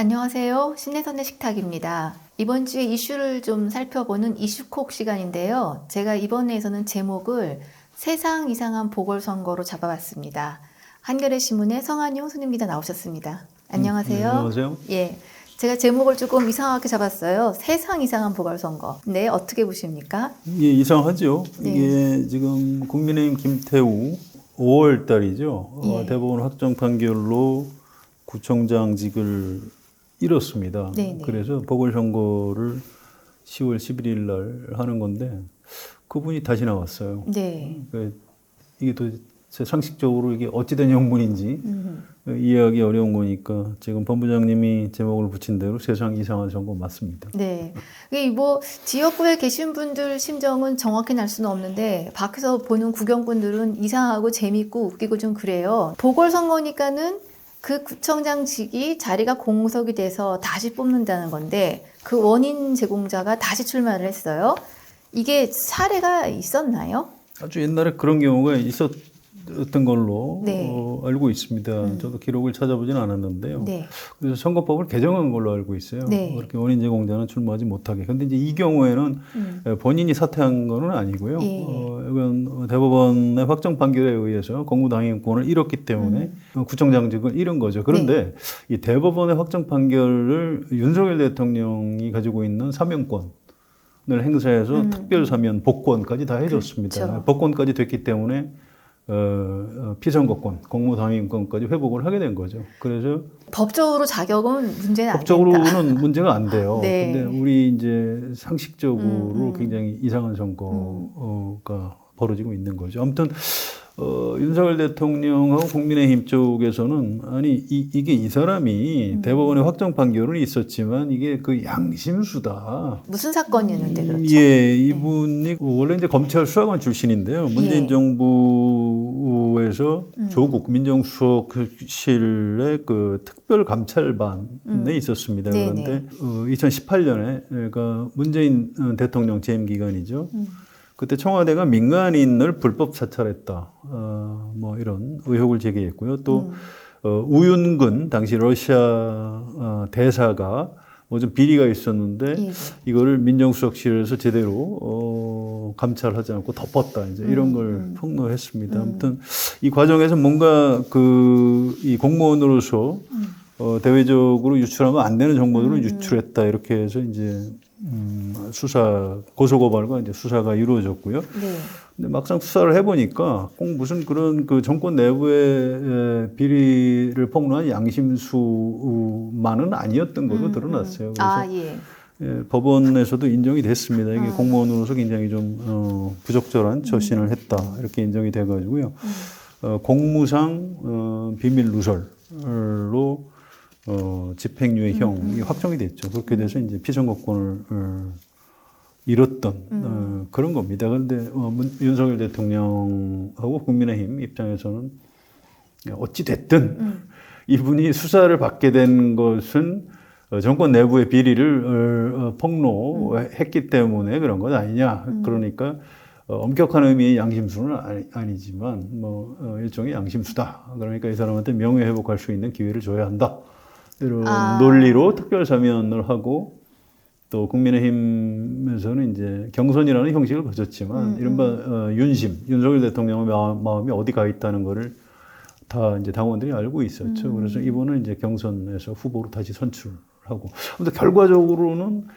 안녕하세요. 신내선의 식탁입니다. 이번 주에 이슈를 좀 살펴보는 이슈콕 시간인데요. 제가 이번에서는 제목을 세상 이상한 보궐선거로 잡아봤습니다. 한겨레 신문의 성한용 손님 기자 나오셨습니다. 안녕하세요. 네, 안녕하세요. 예. 제가 제목을 조금 이상하게 잡았어요. 세상 이상한 보궐선거. 네, 어떻게 보십니까? 이게 이상하죠. 네. 이게 지금 국민의힘 김태우 5월 달이죠. 어, 예. 대법원 확정 판결로 구청장직을 잃었습니다. 네, 네. 그래서 보궐선거를 10월 11일 날 하는 건데 그분이 다시 나왔어요. 네. 그 이게 도대체 상식적으로 이게 어찌된 영문인지 음, 이해하기 어려운 거니까 지금 본부장님이 제목을 붙인 대로 세상 이상한 선거 맞습니다. 네. 이게 뭐 지역구에 계신 분들 심정은 정확히 알 수는 없는데 밖에서 보는 구경꾼들은 이상하고 재밌고 웃기고 좀 그래요. 보궐선거니까는 그 구청장직이 자리가 공석이 돼서 다시 뽑는다는 건데 그 원인 제공자가 다시 출마를 했어요. 이게 사례가 있었나요? 아주 옛날에 그런 경우가 있었 던 걸로 네. 어, 알고 있습니다. 저도 기록을 찾아보진 않았는데요. 네. 그래서 선거법을 개정한 걸로 알고 있어요. 네. 그렇게 원인 제공자는 출마하지 못하게. 근데 이제 이 경우에는 음. 에, 본인이 사퇴한 거는 아니고요. 예. 어, 이건 대법원의 확정 판결에 의해서 공무당임권을 잃었기 때문에 음. 어, 구청장직을 잃은 거죠. 그런데 네. 이 대법원의 확정 판결을 윤석열 대통령이 가지고 있는 사면권 을 행사해서 음. 특별 사면 복권까지 다 해줬습니다. 그렇죠. 복권까지 됐기 때문에 어, 어, 피선거권, 공무당임권까지 회복을 하게 된 거죠. 그래서 법적으로 자격은 문제는. 법적으로는 문제가 안 돼요. 네. 근데 우리 이제 상식적으로 음, 음. 굉장히 이상한 선거가 벌어지고 있는 거죠. 아무튼 어, 윤석열 대통령하고 국민의힘 쪽에서는 아니 이, 이게 이 사람이 음. 대법원의 확정 판결은 있었지만 이게 그 양심수다. 무슨 사건이었는데 그렇죠? 예, 이분이 원래 이제 검찰 수사관 출신인데요. 문재인 예. 정부 에서 음. 조국 민정수석실의 그 특별 감찰반에 음. 있었습니다. 네네. 그런데 어, 2018년에 그러니까 문재인 어, 대통령 재임 기간이죠. 음. 그때 청와대가 민간인을 불법 사찰했다. 어, 뭐 이런 의혹을 제기했고요. 또 음. 어, 우윤근 당시 러시아 어, 대사가 뭐 좀 비리가 있었는데 예. 이거를 민정수석실에서 제대로 어, 감찰하지 않고 덮었다 이제 이런 음, 걸 음. 폭로했습니다. 음. 아무튼 이 과정에서 뭔가 그 이 공무원으로서 음. 어, 대외적으로 유출하면 안 되는 정보들을 음, 음. 유출했다 이렇게 해서 이제 음, 수사 고소고발과 이제 수사가 이루어졌고요. 네. 근데 막상 수사를 해보니까 꼭 무슨 그런 그 정권 내부의 에, 비리를 폭로한 양심수만은 아니었던 걸로 음, 드러났어요. 음. 그래서 아, 예. 예, 법원에서도 인정이 됐습니다. 이게 음. 공무원으로서 굉장히 좀 어, 부적절한 처신을 했다 이렇게 인정이 돼가지고요. 음. 어, 공무상 어, 비밀 누설로 어, 집행유예 형이 음, 확정이 됐죠. 그렇게 돼서 이제 피선거권을 어, 잃었던 음. 어, 그런 겁니다. 그런데 어, 문- 윤석열 대통령하고 국민의힘 입장에서는 어찌 됐든 음. 이분이 수사를 받게 된 것은 어, 정권 내부의 비리를 어, 어, 폭로했기 때문에 그런 것 아니냐. 그러니까 어, 엄격한 의미의 양심수는 아니, 아니지만 뭐 어, 일종의 양심수다. 그러니까 이 사람한테 명예 회복할 수 있는 기회를 줘야 한다. 이런 아. 논리로 특별 사면을 하고 또 국민의힘에서는 이제 경선이라는 형식을 가졌지만 음, 이른바 어, 윤심, 윤석열 대통령의 마음, 마음이 어디 가 있다는 거를 다 이제 당원들이 알고 있었죠. 음. 그래서 이번은 이제 경선에서 후보로 다시 선출하고. 근데 결과적으로는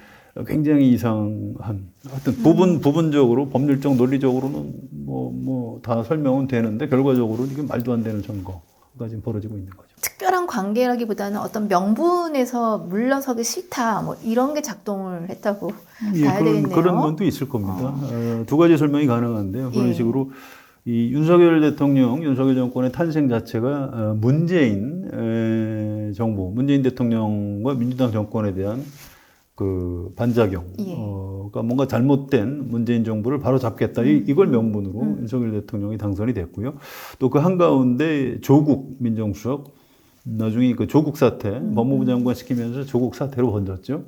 굉장히 이상한 하여튼 부분 부분적으로 법률적 논리적으로는 뭐 뭐 다 설명은 되는데 결과적으로 이게 말도 안 되는 선거 가 지금 벌어지고 있는 거죠. 특별한 관계라기보다는 어떤 명분에서 물러서기 싫다 뭐 이런 게 작동을 했다고 예, 봐야 그런, 되겠네요. 그런 면도 있을 겁니다. 어, 두 가지 설명이 가능한데요. 그런 예. 식으로 이 윤석열 대통령, 윤석열 정권의 탄생 자체가 어, 문재인 에, 정부, 문재인 대통령과 민주당 정권에 대한 그 반작용, 예. 어, 가 뭔가 잘못된 문재인 정부를 바로 잡겠다. 이, 이걸 명분으로 음. 윤석열 대통령이 당선이 됐고요. 또 그 한가운데 조국 민정수석, 나중에 그 조국 사태, 음. 법무부 장관 시키면서 조국 사태로 번졌죠.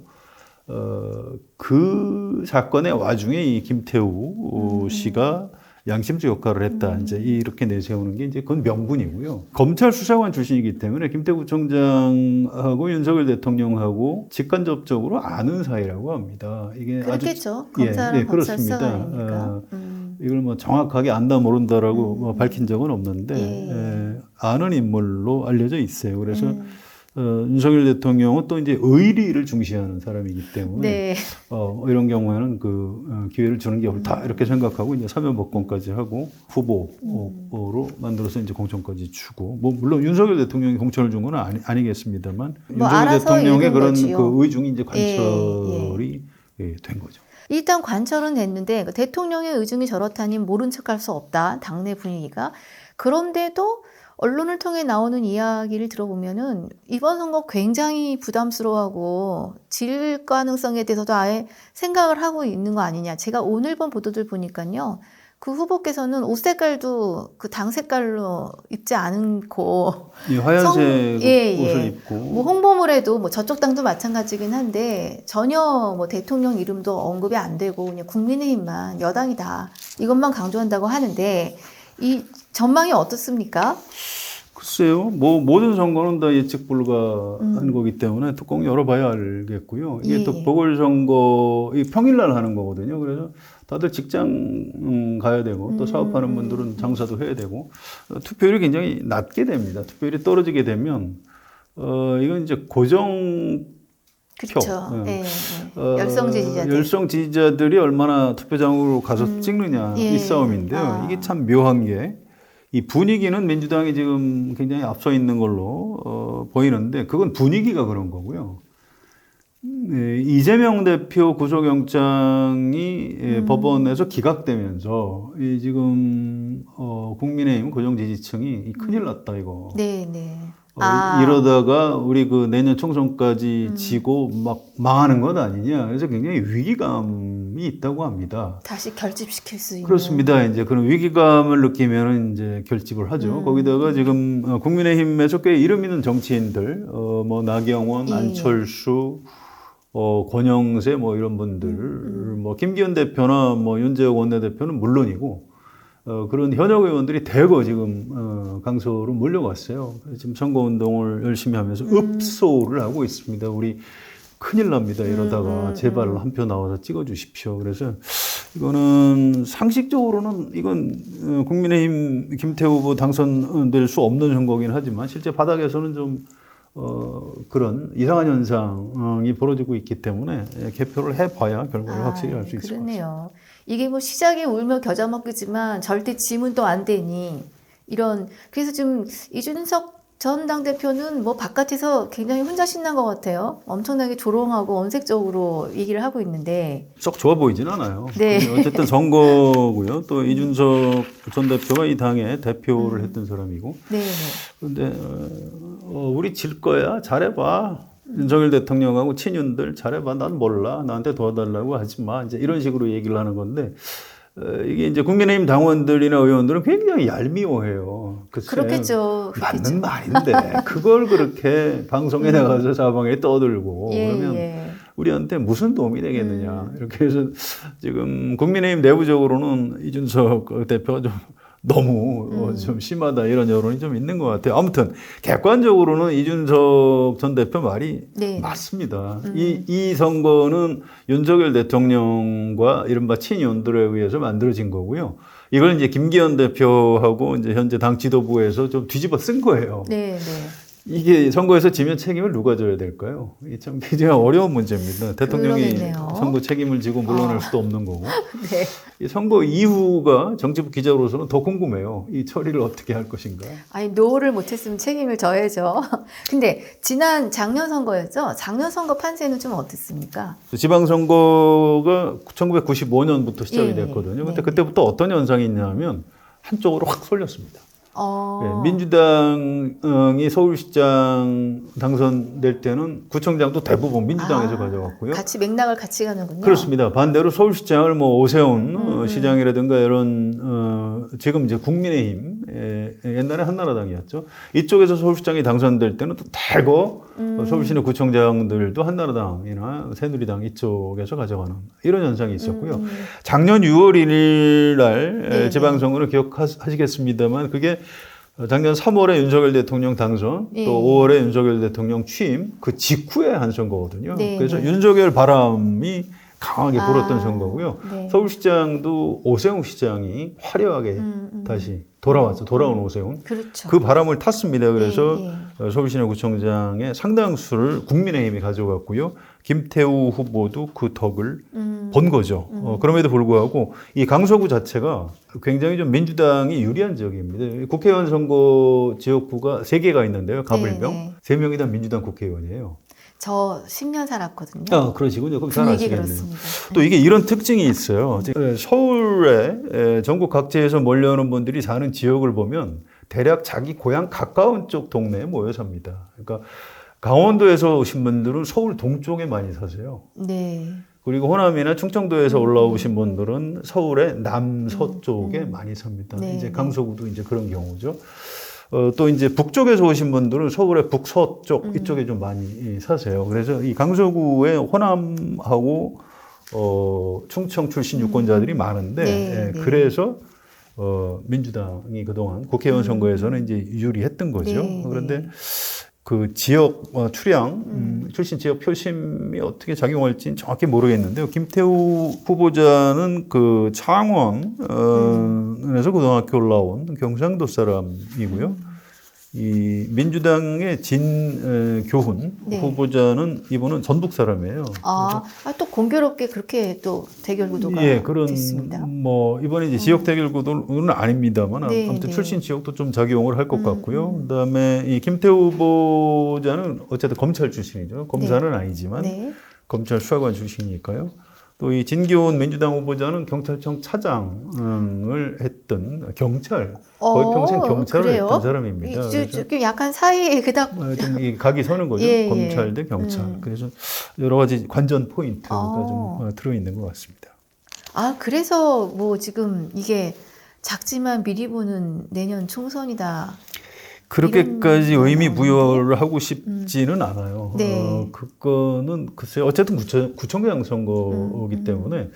어, 그 사건의 와중에 이 김태우 어, 씨가 양심수 역할을 했다. 음. 이제 이렇게 내세우는 게 이제 그건 명분이고요. 검찰 수사관 출신이기 때문에 김태구 청장하고 윤석열 대통령하고 직간접적으로 아는 사이라고 합니다. 이게 아주 그렇겠죠. 예, 검찰은 예, 검찰 그렇습니다. 수사관이니까. 어, 음. 이걸 뭐 정확하게 안다 모른다라고 음. 뭐 밝힌 적은 없는데 예. 에, 아는 인물로 알려져 있어요. 그래서 음. 어, 윤석열 대통령은 또 이제 의리를 중시하는 사람이기 때문에 네. 어, 이런 경우에는 그 어, 기회를 주는 게 옳다 이렇게 생각하고 이제 사면 복권까지 하고 후보로 만들어서 이제 공천까지 주고 뭐 물론 윤석열 대통령이 공천을 준 건 아니, 아니겠습니다만 뭐 윤석열 대통령의 그런 거지요. 그 의중이 이제 예, 관철이 예, 된 거죠. 일단 관철은 됐는데 그 대통령의 의중이 저렇다니 모른 척할 수 없다. 당내 분위기가. 그런데도 언론을 통해 나오는 이야기를 들어보면은 이번 선거 굉장히 부담스러워하고 질 가능성에 대해서도 아예 생각을 하고 있는 거 아니냐. 제가 오늘 본 보도들 보니까요. 그 후보께서는 옷 색깔도 그 당 색깔로 입지 않고 이 하얀색 성- 예, 옷을 예. 입고 뭐 홍보물에도 뭐 저쪽 당도 마찬가지긴 한데 전혀 뭐 대통령 이름도 언급이 안 되고 그냥 국민의힘만 여당이다 이것만 강조한다고 하는데 이 전망이 어떻습니까? 글쎄요, 뭐 모든 선거는 다 예측 불가한 음. 거기 때문에 뚜껑 열어봐야 알겠고요. 이게 예. 또 보궐선거 이 평일날 하는 거거든요. 그래서 다들 직장 음, 가야 되고 또 음. 사업하는 분들은 장사도 해야 되고 어, 투표율이 굉장히 낮게 됩니다. 투표율이 떨어지게 되면 어 이건 이제 고정 그렇죠. 예. 어, 열성 지지자들. 열성 지지자들이 얼마나 투표장으로 가서 음. 찍느냐 예. 이 싸움인데요. 아. 이게 참 묘한 게 이 분위기는 민주당이 지금 굉장히 앞서 있는 걸로 어, 보이는데 그건 분위기가 그런 거고요. 네, 이재명 대표 구속영장이 예, 음. 법원에서 기각되면서 이 지금 어, 국민의힘 고정 지지층이 이 큰일 났다 이거. 네, 네. 어, 아. 이러다가 우리 그 내년 총선까지 음. 지고 막 망하는 것 아니냐. 그래서 굉장히 위기감이 있다고 합니다. 다시 결집시킬 수 있는 그렇습니다. 이제 그런 위기감을 느끼면 이제 결집을 하죠. 음. 거기다가 지금 어, 국민의힘에서 꽤 이름 있는 정치인들, 어, 뭐 나경원, 예. 안철수, 어, 권영세 뭐 이런 분들, 음, 뭐 김기현 대표나 뭐 윤재욱 원내대표는 물론이고, 어, 그런 현역 의원들이 대거 지금 어, 강서로 몰려갔어요. 지금 선거 운동을 열심히 하면서 음. 읍소를 하고 있습니다. 우리 큰일 납니다. 이러다가 음, 음, 제발 음. 한표 나와서 찍어 주십시오. 그래서 이거는 상식적으로는 이건 어, 국민의힘 김태우 후보 당선될 수 없는 선거긴 하지만 실제 바닥에서는 좀 어, 그런 이상한 현상이 벌어지고 있기 때문에 예, 개표를 해봐야 결과를 아, 확실히 알 수 있을 것 같습니다. 이게 뭐 시작이 울며 겨자 먹기지만 절대 지문 또안 되니 이런 그래서 지금 이준석 전 당대표는 뭐 바깥에서 굉장히 혼자 신난 것 같아요. 엄청나게 조롱하고 언색적으로 얘기를 하고 있는데 썩 좋아 보이진 않아요. 네. 근데 어쨌든 선거고요. 또 이준석 전 대표가 이 당의 대표를 음. 했던 사람이고. 네, 네. 근데 어, 우리 질 거야. 잘해봐. 윤석열 대통령하고 친윤들 잘해봐. 난 몰라. 나한테 도와달라고 하지 마. 이제 이런 식으로 얘기를 하는 건데 어, 이게 이제 국민의힘 당원들이나 의원들은 굉장히 얄미워해요. 그렇겠죠. 그렇겠죠. 맞는 말인데 그걸 그렇게 방송에 나가서 사방에 떠들고 예, 그러면 예. 우리한테 무슨 도움이 되겠느냐 음. 이렇게 해서 지금 국민의힘 내부적으로는 이준석 대표가 좀 너무 어, 음. 좀 심하다 이런 여론이 좀 있는 것 같아요. 아무튼 객관적으로는 이준석 전 대표 말이 네. 맞습니다. 음. 이, 이 선거는 윤석열 대통령과 이른바 친윤들에 의해서 만들어진 거고요. 이걸 이제 김기현 대표하고 이제 현재 당 지도부에서 좀 뒤집어 쓴 거예요. 네, 네. 이게 선거에서 지면 책임을 누가 져야 될까요? 이게 참 굉장히 어려운 문제입니다. 대통령이 그러겠네요. 선거 책임을 지고 물러날 아. 수도 없는 거고. 네. 이 선거 이후가 정치부 기자로서는 더 궁금해요. 이 처리를 어떻게 할 것인가. 아니 노를 못했으면 책임을 져야죠. 근데 지난 작년 선거였죠. 작년 선거 판세는 좀 어땠습니까? 지방선거가 1995년부터 시작이 예, 됐거든요. 근데 네. 그때부터 어떤 현상이 있냐면 한쪽으로 확 쏠렸습니다. 어. 예, 민주당이 서울시장 당선될 때는 구청장도 대부분 민주당에서 아, 가져갔고요. 같이 맥락을 같이 가는군요. 그렇습니다. 반대로 서울시장을 뭐 오세훈 어, 음. 시장이라든가 이런 어, 지금 이제 국민의힘 에, 옛날에 한나라당이었죠. 이쪽에서 서울시장이 당선될 때는 또 대거 어, 서울시내 구청장들도 한나라당이나 새누리당 이쪽에서 가져가는 이런 현상이 있었고요. 작년 6월 1일 날 네네. 지방선거를 기억하시겠습니다만 그게 작년 3월에 윤석열 대통령 당선, 예. 또 5월에 윤석열 대통령 취임, 그 직후에 한 선거거든요. 네, 그래서 네. 윤석열 바람이 강하게 아, 불었던 선거고요. 네. 서울시장도 오세훈 시장이 화려하게 음, 음. 다시 돌아왔죠. 돌아온 오세훈. 그렇죠. 그 바람을 탔습니다. 그래서 예, 어, 서울시내 구청장의 상당수를 국민의힘이 가져갔고요. 김태우 후보도 그 덕을 음. 본 거죠. 어, 그럼에도 불구하고 이 강서구 자체가 굉장히 좀 민주당이 유리한 지역입니다. 국회의원 선거 지역구가 세 개가 있는데요. 가불병 네, 네. 세 명이 다 민주당 국회의원이에요. 저 10년 살았거든요. 아, 그러시군요. 그럼 잘 분위기 아시겠네요. 그렇습니다. 또 이게 이런 특징이 있어요. 에, 서울에 에, 전국 각지에서 몰려오는 분들이 사는 지역을 보면 대략 자기 고향 가까운 쪽 동네에 모여 삽니다. 그러니까 강원도에서 오신 분들은 서울 동쪽에 많이 사세요. 네. 그리고 호남이나 음. 충청도에서 올라오신 분들은 서울의 남서쪽에 많이 삽니다. 네, 이제 네. 강서구도 이제 그런 경우죠. 어, 또 이제 북쪽에서 오신 분들은 서울의 북서쪽 음. 이쪽에 좀 많이 사세요. 그래서 이 강서구에 호남하고 어, 충청 출신 유권자들이 많은데 네, 예, 네. 그래서 어, 민주당이 그동안 국회의원 선거에서는 이제 유리했던 거죠. 네, 그런데 그 지역 어, 출향 음, 출신 지역 표심이 어떻게 작용할지는 정확히 모르겠는데요. 김태우 후보자는 그 창원에서 고등학교 올라온 경상도 사람이고요. 이 민주당의 진교훈 네. 후보자는 이분은 전북 사람이에요. 아, 아, 또 공교롭게 그렇게 또 대결 구도가 예, 그런 됐습니다. 음. 뭐 이번에 이제 지역 대결 구도는 아닙니다만 네, 아무튼 네. 출신 지역도 좀 작용을 할것 음, 같고요. 그다음에 이 김태우 후보자는 어쨌든 검찰 출신이죠. 검사는 아니지만 네. 검찰 수사관 출신이니까요. 또 이 진기훈 민주당 후보자는 경찰청 차장을 했던 경찰 거의 어, 평생 경찰을 그래요? 했던 사람입니다. 이, 저, 그 약간 사이에 그닥 어, 좀이 각이 서는 거죠. 예, 예. 검찰 대 경찰. 음. 그래서 여러 가지 관전 포인트가 아. 좀 어, 들어 있는 것 같습니다. 아 그래서 뭐 지금 이게 작지만 미리 보는 내년 총선이다. 그렇게까지 의미? 부여를 하고 싶지는 않아요. 네. 어, 그거는 글쎄요. 어쨌든 구청, 구청장 선거이기 음, 음, 때문에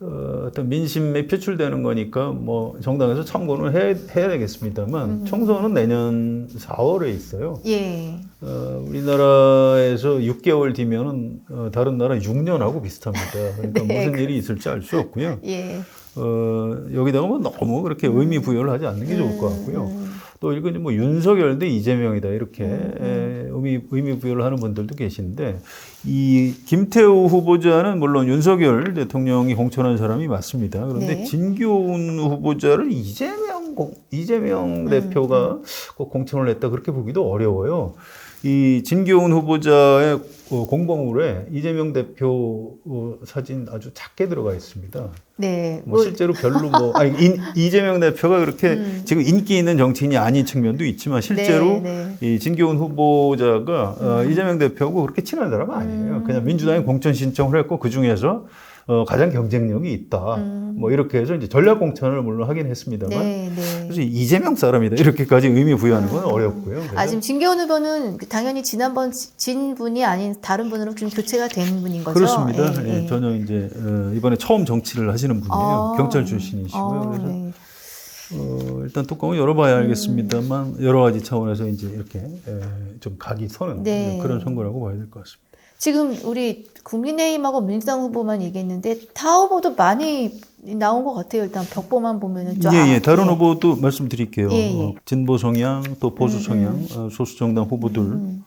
어, 어떤 민심에 표출되는 거니까 뭐 정당에서 참고는 해, 해야 되겠습니다만 음. 총선은 내년 4월에 있어요. 예. 어, 우리나라에서 6개월 뒤면은 어, 다른 나라 6년하고 비슷합니다. 그러니까 네. 무슨 일이 있을지 알 수 없고요. 예. 어, 여기다가 뭐 너무 그렇게 의미 부여를 하지 않는 게 좋을 것 같고요. 음, 또 이제 뭐 윤석열 대 이재명이다 이렇게 음, 에, 의미 의미 부여를 하는 분들도 계신데 이 김태우 후보자는 물론 윤석열 대통령이 공천한 사람이 맞습니다. 그런데 네. 진교훈 후보자를 이재명 공- 이재명 음, 대표가 꼭 공천을 했다 그렇게 보기도 어려워요. 이 진교훈 후보자의 어, 공보물에 이재명 대표 어, 사진 아주 작게 들어가 있습니다. 네. 뭐 뭐, 실제로 별로 뭐 아니, 인- 이재명 대표가 그렇게 음. 지금 인기 있는 정치인이 아닌 측면도 있지만 실제로 네, 이 진기훈 후보자가 어, 이재명 대표하고 그렇게 친한 사람 은 아니에요. 음. 그냥 민주당이 공천 신청을 했고 그 중에서 어, 가장 경쟁력이 있다. 음. 뭐 이렇게 해서 이제 전략 공천을 물론 하긴 했습니다만 네, 네. 그래서 이재명 사람이다 이렇게까지 의미 부여하는 건 어렵고요. 그래서 아 지금 진경훈 후보는 당연히 지난번 진 분이 아닌 다른 분으로 좀 교체가 된 분인 거죠. 그렇습니다. 예, 예, 예. 전혀 이제 어, 이번에 처음 정치를 하시는 분이에요. 아. 경찰 출신이시고요. 아, 그래서 네. 어, 일단 뚜껑을 열어봐야 알겠습니다만 여러 가지 차원에서 이제 이렇게 에, 좀 각이 서는 네. 그런 선거라고 봐야 될 것 같습니다. 지금 우리 국민의힘하고 민주당 후보만 얘기했는데 타 후보도 많이 나온 것 같아요. 일단 벽보만 보면은 쫙. 예, 예. 다른 예. 후보도 말씀드릴게요. 예, 예. 어, 진보 성향 또 보수 음, 성향 어, 소수 정당 후보들을 음.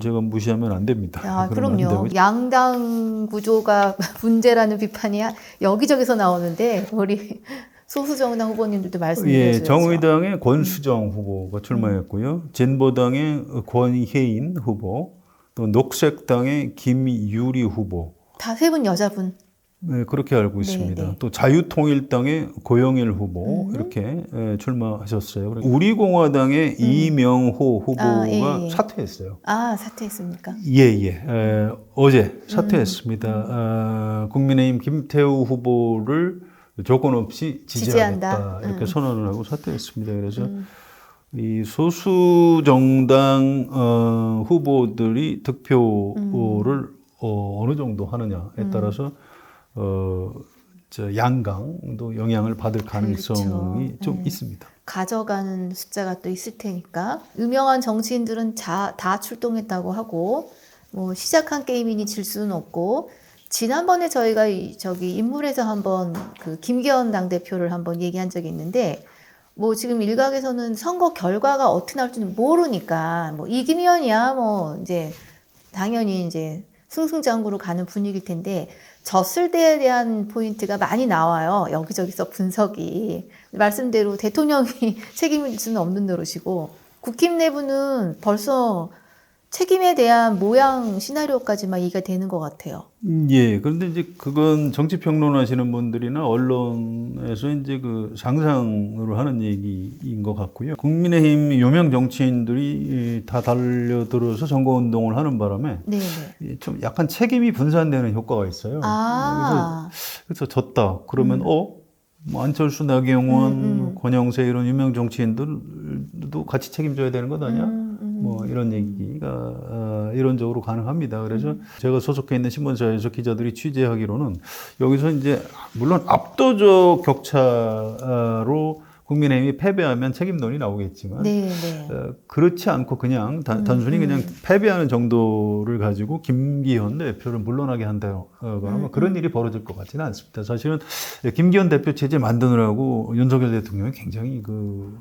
제가 무시하면 안 됩니다. 아, 그럼요. 양당 구조가 문제라는 비판이 여기저기서 나오는데 우리 소수 정당 후보님들도 말씀해 예, 주셔야죠. 정의당의 권수정 후보가 출마했고요. 진보당의 권혜인 후보, 또 녹색당의 김유리 후보. 다 세 분 여자분. 네, 그렇게 알고 네, 있습니다. 네. 또 자유통일당의 고영일 후보 음. 이렇게 에, 출마하셨어요. 우리공화당의 이명호 후보가 아, 예, 예. 사퇴했어요. 아 사퇴했습니까? 예, 예. 에, 어제 사퇴했습니다. 음. 아, 국민의힘 김태우 후보를 조건 없이 지지하겠다 지지한다. 이렇게 음. 선언을 하고 사퇴했습니다. 그래서 이 소수 정당 어, 후보들이 득표를 어, 어느 정도 하느냐에 따라서 어, 저 양강도 영향을 받을 가능성이 그렇죠. 좀 네. 있습니다. 가져가는 숫자가 또 있을 테니까 유명한 정치인들은 자, 다 출동했다고 하고 뭐 시작한 게임이니 질 수는 없고 지난번에 저희가 이- 저기 인물에서 한번 그 김기현 당 대표를 한번 얘기한 적이 있는데 뭐 지금 일각에서는 선거 결과가 어떻게 나올지는 모르니까 뭐 이기면이야 뭐 이제 당연히 이제 승승장구로 가는 분위기일 텐데 졌을 때에 대한 포인트가 많이 나와요. 여기저기서 분석이. 말씀대로 대통령이 책임질 수는 없는 노릇이고 국힘 내부는 벌써 책임에 대한 모양 시나리오까지만 얘기가 되는 것 같아요. 음, 예. 그런데 이제 그건 정치 평론하시는 분들이나 언론에서 이제 그 상상으로 하는 얘기인 것 같고요. 국민의힘 유명 정치인들이 다 달려들어서 선거 운동을 하는 바람에 네. 네. 이좀 약간 책임이 분산되는 효과가 있어요. 아, 그래서 졌다. 그러면 어? 뭐 안철수, 나경원, 음, 음. 권영세 이런 유명 정치인들도 같이 책임져야 되는 것 아니야? 음, 음. 뭐 이런 얘기가 어, 이론적으로 가능합니다. 그래서 제가 소속해 있는 신문사에서 기자들이 취재하기로는 여기서 이제 물론 압도적 격차로 국민의힘이 패배하면 책임론이 나오겠지만 네, 네. 어, 그렇지 않고 그냥 단, 음, 단순히 음. 그냥 패배하는 정도를 가지고 김기현 대표를 물러나게 한다거나 음, 뭐 그런 일이 벌어질 것 같지는 않습니다. 사실은 김기현 대표 체제 만드느라고 윤석열 대통령이 굉장히 그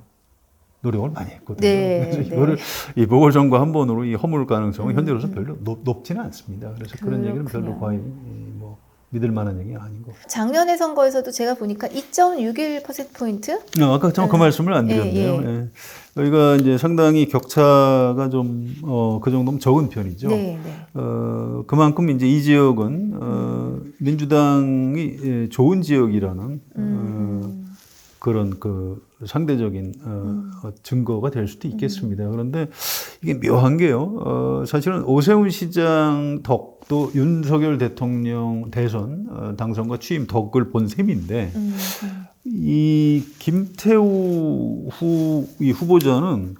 노력을 많이 했거든요. 네, 그래서 네. 이거를 이 보궐선거 한 번으로 이 허물 가능성은 음, 현재로서 음. 별로 높, 높지는 않습니다. 그래서 그런 얘기는 별로 그렇군요. 거의 뭐 믿을 만한 얘기는 아닌 것 같아요. 작년의 선거에서도 제가 보니까 2.61%포인트? 어, 아까 참그 네. 말씀을 안 드렸네요. 예, 예. 저희가 이제 상당히 격차가 좀, 어, 그 정도면 적은 편이죠. 네, 네. 어, 그만큼 이제 이 지역은, 어, 민주당이 예, 좋은 지역이라는, 어, 음. 그런 그 상대적인 어, 어, 증거가 될 수도 있겠습니다. 그런데 이게 묘한 게요. 어, 사실은 오세훈 시장 덕도 윤석열 대통령 대선 어, 당선과 취임 덕을 본 셈인데 음, 음. 이 김태우 후, 이 후보자는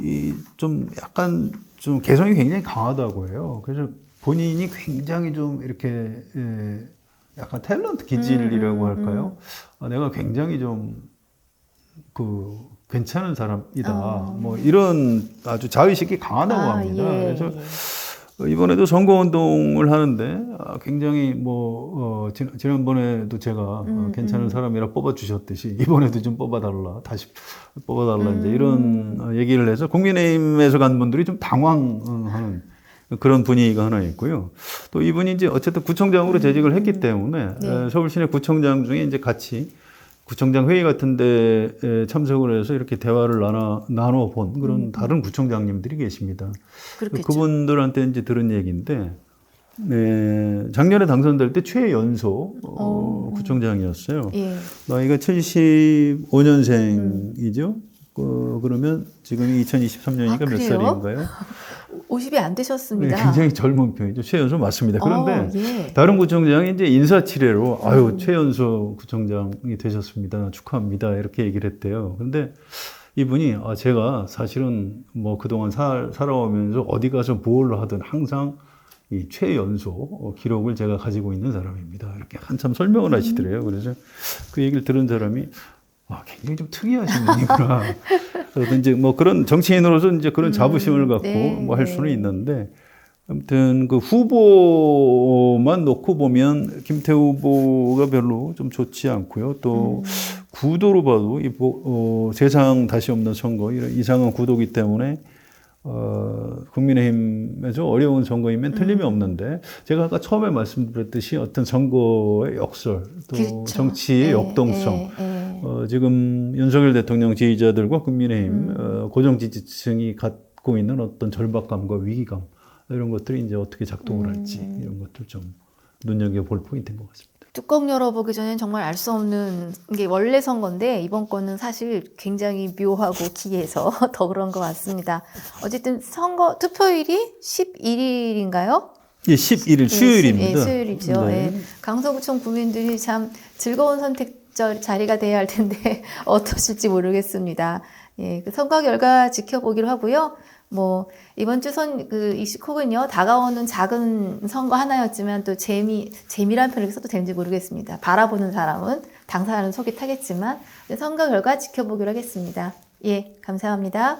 이 좀 약간 좀 개성이 굉장히 강하다고 해요. 그래서 본인이 굉장히 좀 이렇게 예, 약간 탤런트 기질이라고 음, 음, 할까요? 아, 내가 굉장히 좀그 괜찮은 사람이다. 어. 뭐 이런 아주 자의식이 강하다고 아, 합니다. 예, 그래서 예. 어, 이번에도 선거운동을 하는데 아, 굉장히 뭐 어, 지, 지난번에도 제가 어, 음, 괜찮은 음. 사람이라 뽑아주셨듯이 이번에도 좀 뽑아달라 다시 뽑아달라 이제 음. 이런 어, 얘기를 해서 국민의힘에서 간 분들이 좀 당황하는 그런 분위기가 하나 있고요. 또 이분이 이제 어쨌든 구청장으로 재직을 했기 때문에 네. 에, 서울시내 구청장 중에 이제 같이 구청장 회의 같은 데에 참석을 해서 이렇게 대화를 나눠, 나눠 본 그런 다른 구청장님들이 계십니다. 음. 그렇겠죠. 그분들한테 이제 들은 얘기인데, 네, 작년에 당선될 때 최연소 어, 어. 구청장이었어요. 예. 나이가 75년생이죠. 어, 그러면 지금이 2023년이니까 아, 몇? 살인가요? 50이 안 네, 되셨습니다. 굉장히 젊은 편이죠. 최연소 맞습니다. 그런데 어, 예. 다른 구청장이 이제 인사치레로 아유 음. 최연소 구청장이 되셨습니다. 축하합니다. 이렇게 얘기를 했대요. 근데 이분이 아 제가 사실은 뭐 그동안 살, 살아오면서 어디 가서 뭘 하든 항상 이 최연소 어, 기록을 제가 가지고 있는 사람입니다. 이렇게 한참 설명을 하시더래요. 그래서 그 얘기를 들은 사람이 아, 굉장히 좀 특이하신 분이구나. 그래서 이제 뭐 그런 정치인으로서 이제 그런 자부심을 갖고 네, 뭐할 네. 수는 있는데 아무튼 그 후보만 놓고 보면 김태우 후보가 별로 좀 좋지 않고요. 또 구도로 봐도 이 보- 어, 세상 다시 없는 선거 이런 이상한 구도기 때문에 어, 국민의힘에서 어려운 선거이면 틀림이 없는데 제가 아까 처음에 말씀드렸듯이 어떤 선거의 역설 또 그렇죠. 정치의 예, 역동성 예, 예. 어, 지금 윤석열 대통령 지지자들과 국민의힘 음. 어, 고정 지지층이 갖고 있는 어떤 절박감과 위기감 이런 것들이 이제 어떻게 작동을 할지 음. 이런 것들 좀 눈여겨 볼 포인트인 것 같습니다. 뚜껑 열어보기 전엔 정말 알 수 없는 게 원래 선거인데 이번 거는 사실 굉장히 묘하고 기해서 더 그런 것 같습니다. 어쨌든 선거 투표일이 11일인가요? 예, 11일 수요일입니다. 예, 수요일이죠. 네. 예. 강서구청 구민들이 참 즐거운 선택 저 자리가 돼야 할 텐데 어떠실지 모르겠습니다. 예, 그 선거 결과 지켜보기로 하고요. 뭐 이번 주선 그 이슈콕은요 다가오는 작은 선거 하나였지만 또 재미 재미란 표현을 써도 되는지 모르겠습니다. 바라보는 사람은 당사자는 속이 타겠지만 선거 결과 지켜보기로 하겠습니다. 예, 감사합니다.